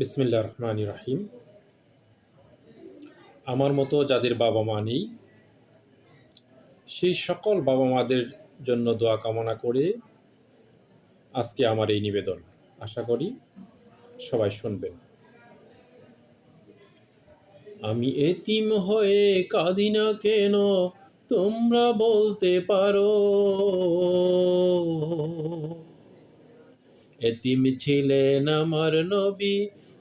বিসমিল্লা রহমান রাহিম আমার মতো যাদের বাবা মা নেই, সেই সকল বাবা মাদের জন্য দোয়া কামনা করে আজকে আমার এই নিবেদন। আশা করি সবাই শুনবেন। আমি এতিম হয়ে কাঁদি না কেন, তোমরা বলতে পারো। এতিম ছিলেন আমার নবী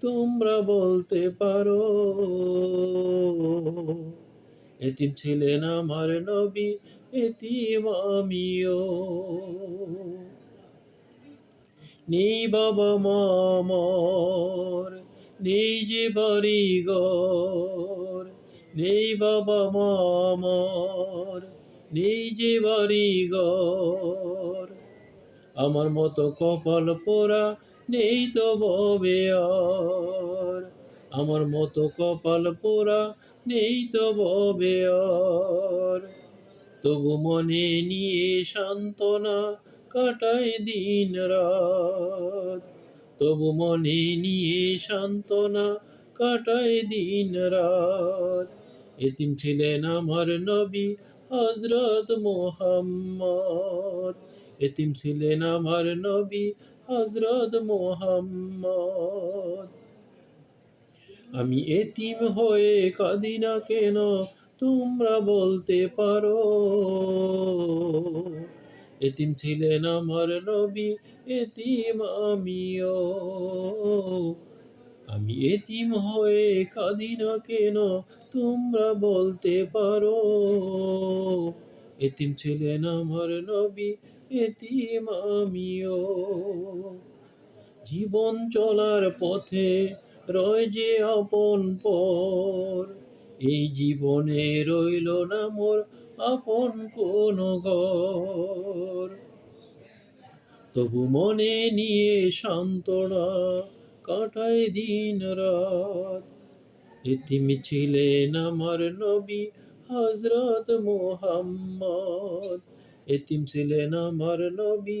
তোমরা বলতে পারো। এতিম ছিলেন আমার নবী, এতিম আমিও। নেই বাবা মামর, নেই যে বাড়ি ঘর নেই বাবা মামর, নেই যে বাড়ি ঘর আমার মতো কপাল পোড়া নেই তো ববে আমার মতো কপাল পোড়া নেই তো ববে তবু মনে নিয়ে সান্ত্বনা কাটাই দিন রাত। তবু মনে নিয়ে সান্ত্বনা কাটাই দিন রাত। এতিম ছিলেন আমার নবী হজরত মোহাম্মদ। এতিম ছিলেন আমার নবী হজরত মোহাম্মদ। আমি এতিম হয়ে কাঁদি না কেন? তোমরা বলতে পারো। এতিম ছিলেন আমার নবী, এতিম আমিও। আমি এতিম হয়ে কাঁদি না কেন? তোমরা বলতে পারো। এতিম ছিলেন আমার নবী, এতিম আমিও। জীবন চলার পথে রয় যে আপন পর। এই জীবনে রইল না মোর আপন কোন ঘর। তবু মনে নিয়ে সান্ত্বনা কাটায় দিন রাত। এতিম ছিলেন আমার নবী হজরত মোহাম্মদ। এতিম ছিলেন আমার নবী